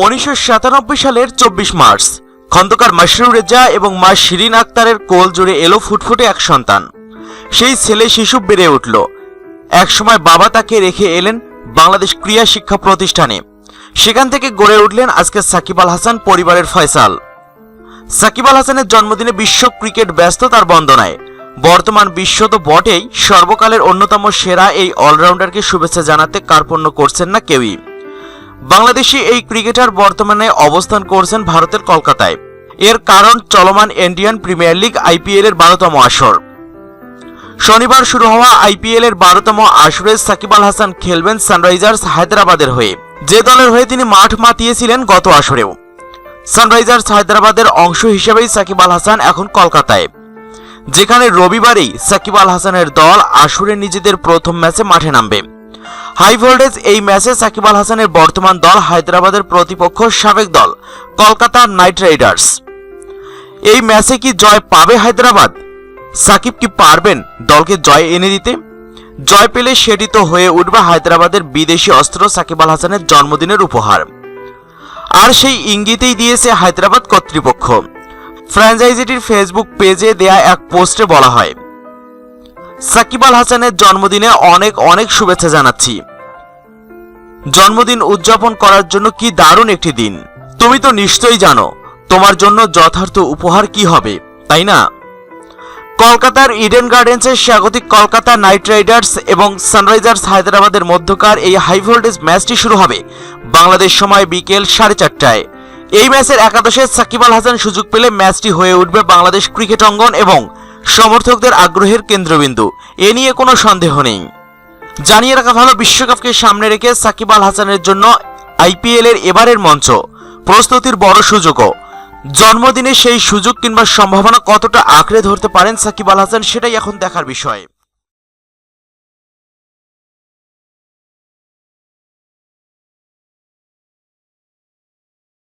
উনিশশো সাতানব্বই সালের চব্বিশ মার্চ। খন্দকার মাসরুর রেজা এবং মা শিরিন আক্তারের কোল জুড়ে এলো ফুটফুটে এক সন্তান। সেই ছেলে শিশু বেড়ে উঠল। একসময় বাবা তাকে রেখে এলেন বাংলাদেশ ক্রিয়া শিক্ষা প্রতিষ্ঠানে। সেখান থেকে গড়ে উঠলেন আজকে সাকিব আল হাসান পরিবারের ফয়সাল। সাকিব আল হাসানের জন্মদিনে বিশ্ব ক্রিকেট ব্যস্ত তার বন্দনায়। বর্তমান বিশ্ব তো বটেই, সর্বকালের অন্যতম সেরা এই অলরাউন্ডারকে শুভেচ্ছা জানাতে কার্পণ্য করছেন না কেউই। বাংলাদেশি এই ক্রিকেটার বর্তমানে অবস্থান করছেন ভারতের কলকাতায়। এর কারণ চলমান ইন্ডিয়ান প্রিমিয়ার লিগ আইপিএল এর বারোতম আসর। শনিবার শুরু হওয়া আইপিএল এর বারোতম আসরে সাকিব আল হাসান খেলবেন সানরাইজার্স হায়দ্রাবাদের হয়ে। যে দলের হয়ে তিনি মাঠ মাতিয়েছিলেন গত আসরেও। সানরাইজার্স হায়দ্রাবাদের অংশ হিসেবেই সাকিব আল হাসান এখন কলকাতায়। যেখানে রবিবারেই সাকিব আল হাসানের দল আসরে নিজেদের প্রথম ম্যাচে মাঠে নামবে। হাই ভোল্টেজ এই ম্যাচে সাকিব আল হাসানের বর্তমান দল হায়দ্রাবাদের প্রতিপক্ষ সাবেক দল, কলকাতা নাইট রাইডার্স এই ম্যাচে কি জয় পাবে হায়দ্রাবাদ? সাকিব কি পারবেন দলকে জয় এনে দিতে? জয় পেলে সেটি তো হয়ে উঠবে হায়দ্রাবাদের বিদেশি অস্ত্র সাকিব আল হাসানের জন্মদিনের উপহার। আর সেই ইঙ্গিতেই দিয়েছে হায়দ্রাবাদ কর্তৃপক্ষ। ফ্র্যাঞ্চাইজিটির ফেসবুক পেজে দেয়া এক পোস্টে বলা হয় সাকিব আল হাসানের জন্মদিনে অনেক অনেক শুভেচ্ছা জানাচ্ছি। জন্মদিন উদযাপন করার জন্য কি দারুণ একটি দিন। তুমি তো নিশ্চয়ই জানো, তোমার জন্য যথার্থ উপহার কি হবে, তাই না? কলকাতার ইডেন গার্ডেন্সের স্বাগতিক কলকাতা নাইট রাইডার্স এবং সানরাইজার্স হায়দ্রাবাদের মধ্যকার এই হাই ভোল্টেজ ম্যাচটি শুরু হবে বাংলাদেশ সময় বিকেল সাড়ে চারটায়। এই ম্যাচের একাদশে সাকিব আল হাসান সুযোগ পেলে ম্যাচটি হয়ে উঠবে বাংলাদেশ ক্রিকেট অঙ্গন এবং সমর্থকদের আগ্রহের কেন্দ্রবিন্দু। এ নিয়ে কোনো সন্দেহ নেই। জানিয়ে রাখা ভালো, বিশ্বকাপকে সামনে রেখে সাকিব আল হাসানের জন্য আইপিএলের এবারের মঞ্চ প্রস্তুতির বড় সুযোগও। জন্মদিনে সেই সুযোগ কিংবা সম্ভাবনা কতটা আঁকড়ে ধরতে পারেন সাকিব আল হাসান সেটাই এখন দেখার বিষয়।